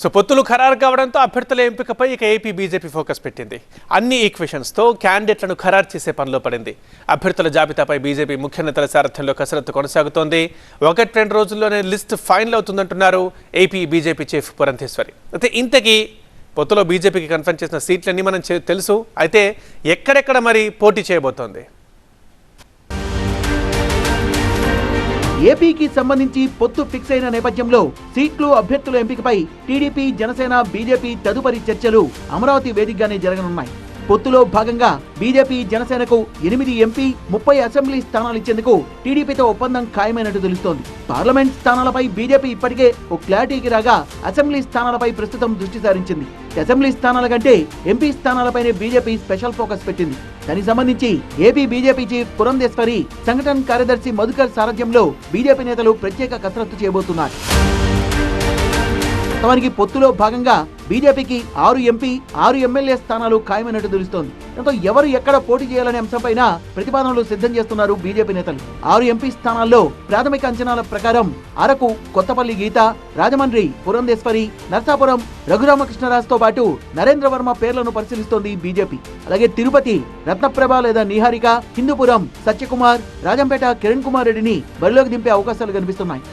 So పొత్తులు ఖరారు కావడంతో అభ్యర్థుల ఎంపికపై ఇక ఏపీ బీజేపీ ఫోకస్ పెట్టింది. అన్ని ఈక్వేషన్స్తో క్యాండిడేట్లను ఖరారు చేసే పనిలో పడింది. అభ్యర్థుల జాబితాపై బీజేపీ ముఖ్య నేతల సారథ్యంలో కసరత్తు కొనసాగుతోంది. ఒకటి రెండు రోజుల్లోనే లిస్ట్ ఫైనల్ అవుతుందంటున్నారు ఏపీ బీజేపీ చీఫ్ పురంధేశ్వరి. అయితే ఇంతకీ పొత్తులో బీజేపీకి కన్ఫర్మ్ చేసిన సీట్లన్నీ మనం తెలుసు. అయితే ఎక్కడెక్కడ మరి పోటీ చేయబోతోంది? ఏపీకి సంబంధించి పొత్తు ఫిక్స్ అయిన నేపథ్యంలో సీట్లు అభ్యర్థుల ఎంపికపై టీడీపీ జనసేన బీజేపీ తదుపరి చర్చలు అమరావతి వేదికగానే జరగనున్నాయి. పొత్తులో భాగంగా బీజేపీ జనసేనకు ఎనిమిది ఎంపీ ముప్పై అసెంబ్లీ స్థానాలు ఇచ్చేందుకు టీడీపీతో ఒప్పందం ఖాయమైనట్టు తెలుస్తోంది. పార్లమెంట్ స్థానాలపై బీజేపీ ఇప్పటికే ఓ క్లారిటీకి రాగా అసెంబ్లీ స్థానాలపై ప్రస్తుతం దృష్టి సారించింది. అసెంబ్లీ స్థానాల కంటే ఎంపీ స్థానాలపైనే బీజేపీ స్పెషల్ ఫోకస్ పెట్టింది. దానికి సంబంధించి ఏపీ బీజేపీ చీఫ్ పురంధేశ్వరి సంఘటన కార్యదర్శి మధుకర్ సారథ్యంలో బీజేపీ నేతలు ప్రత్యేక కసరత్తు చేయబోతున్నారు. వాస్తవానికి పొత్తులో భాగంగా బీజేపీకి ఆరు ఎంపీ ఆరు ఎమ్మెల్యే స్థానాలు ఖాయమైనట్టు తెలుస్తోంది. దాంతో ఎవరు ఎక్కడ పోటీ చేయాలనే అంశంపైన ప్రతిపాదనలు సిద్ధం చేస్తున్నారు బీజేపీ నేతలు. ఆరు ఎంపీ స్థానాల్లో ప్రాథమిక అంచనాల ప్రకారం అరకు కొత్తపల్లి గీత రాజమండ్రి పురంధేశ్వరి నర్సాపురం రఘురామకృష్ణరాజుతో పాటు నరేంద్ర వర్మ పేర్లను పరిశీలిస్తోంది బీజేపీ. అలాగే తిరుపతి రత్నప్రభ లేదా నిహారిక హిందూపురం సత్యకుమార్ రాజంపేట కిరణ్ కుమార్ రెడ్డిని బరిలోకి దింపే అవకాశాలు కనిపిస్తున్నాయి.